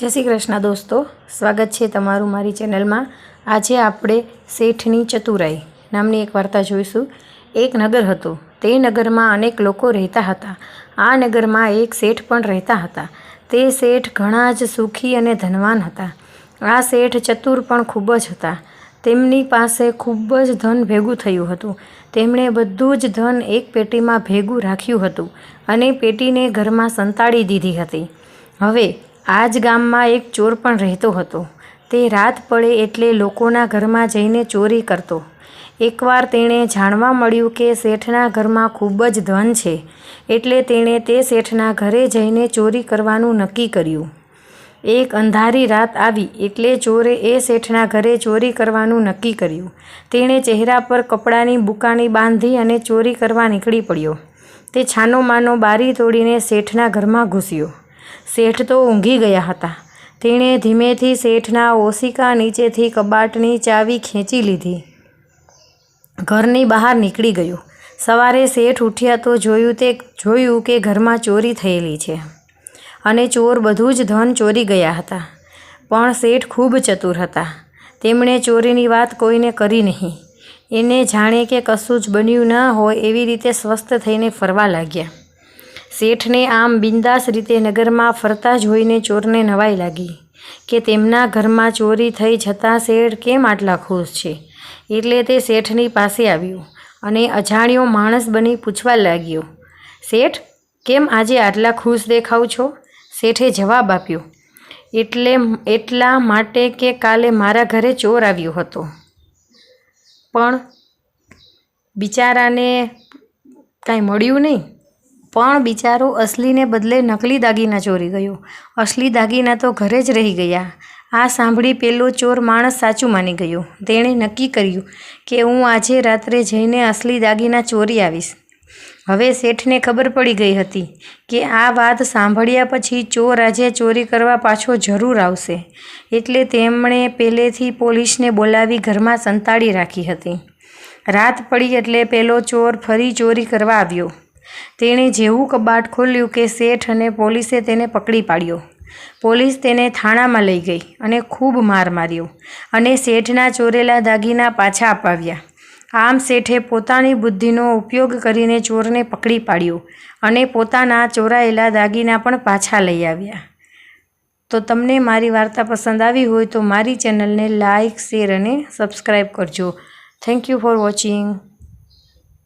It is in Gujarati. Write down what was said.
જય શ્રી કૃષ્ણ દોસ્તો, સ્વાગત છે તમારું મારી ચેનલમાં. આજે આપણે શેઠની ચતુરાઈ નામની એક વાર્તા જોઈશું. એક નગર હતું. તે નગરમાં અનેક લોકો રહેતા હતા. આ નગરમાં એક શેઠ પણ રહેતા હતા. તે શેઠ ઘણા જ સુખી અને ધનવાન હતા. આ શેઠ ચતુર પણ ખૂબ જ હતા. તેમની પાસે ખૂબ જ ધન ભેગું થયું હતું. તેમણે બધું જ ધન એક પેટીમાં ભેગું રાખ્યું હતું અને પેટીને ઘરમાં સંતાડી દીધી હતી. હવે આ જ ગામમાં એક ચોર પણ રહેતો હતો. તે રાત પડે એટલે લોકોના ઘરમાં જઈને ચોરી કરતો. એકવાર તેણે જાણવા મળ્યું કે શેઠના ઘરમાં ખૂબ જ ધન છે, એટલે તેણે તે શેઠના ઘરે જઈને ચોરી કરવાનું નક્કી કર્યું. એક અંધારી રાત આવી એટલે ચોરે એ શેઠના ઘરે ચોરી કરવાનું નક્કી કર્યું. તેણે ચહેરા પર કપડાની બુકાની બાંધી અને ચોરી કરવા નીકળી પડ્યો. તે છાનો માનો બારી તોડીને શેઠના ઘરમાં ઘૂસ્યો. શેઠ તો ઊંઘી ગયા હતા. તેણે ધીમેથી શેઠના ઓશિકા નીચેથી કબાટની ચાવી ખેંચી લીધી. ઘરની બહાર નીકળી ગયો. સવારે શેઠ ઉઠ્યા તો જોયું તે, જોયું કે ઘરમાં ચોરી થયેલી છે અને ચોર બધું જ ધન ચોરી ગયા હતા. પણ શેઠ ખૂબ ચતુર હતા. તેમણે ચોરીની વાત કોઈને કરી નહીં. એને જાણે કે કશું જ બન્યું ન હોય એવી રીતે સ્વસ્થ થઈને ફરવા લાગ્યા. શેઠને આમ બિંદાસ રીતે નગરમાં ફરતા જોઈને ચોરને નવાઈ લાગી કે તેમના ઘરમાં ચોરી થઈ છતાં શેઠ કેમ આટલા ખુશ છે? એટલે તે શેઠની પાસે આવ્યો અને અજાણ્યો માણસ બની પૂછવા લાગ્યો, શેઠ, કેમ આજે આટલા ખુશ દેખાવ છો? શેઠે જવાબ આપ્યો, એટલે એટલા માટે કે કાલે મારા ઘરે ચોર આવ્યો હતો. પણ બિચારાને કાંઈ મળ્યું નહીં? પણ બિચારો અસલીને બદલે નકલી દાગીના ચોરી ગયો. અસલી દાગીના તો ઘરે જ રહી ગયા. આ સાંભળી પેલો ચોર માણસ સાચું માની ગયો. તેણે નક્કી કર્યું કે હું આજે રાત્રે જઈને અસલી દાગીના ચોરી આવીશ. હવે શેઠને ખબર પડી ગઈ હતી કે આ વાત સાંભળ્યા પછી ચોર આજે ચોરી કરવા પાછો જરૂર આવશે. એટલે તેમણે પહેલેથી પોલીસને બોલાવી ઘરમાં સંતાડી રાખી હતી. રાત પડી એટલે પેલો ચોર ફરી ચોરી કરવા આવ્યો. તેણે જેવું કબાટ ખોલ્યું કે શેઠ અને પોલીસે તેને પકડી પાડ્યો. પોલીસ તેને થાણામાં લઈ ગઈ અને ખૂબ માર માર્યો અને શેઠના ચોરેલા દાગીના પાછા અપાવ્યા. આમ શેઠે પોતાની બુદ્ધિનો ઉપયોગ કરીને ચોરને પકડી પાડ્યો અને પોતાના ચોરાયેલા દાગીના પણ પાછા લઈ આવ્યા. તો તમને મારી વાર્તા પસંદ આવી હોય તો મારી ચેનલને લાઇક શેર અને સબસ્ક્રાઈબ કરજો. Thank you for watching.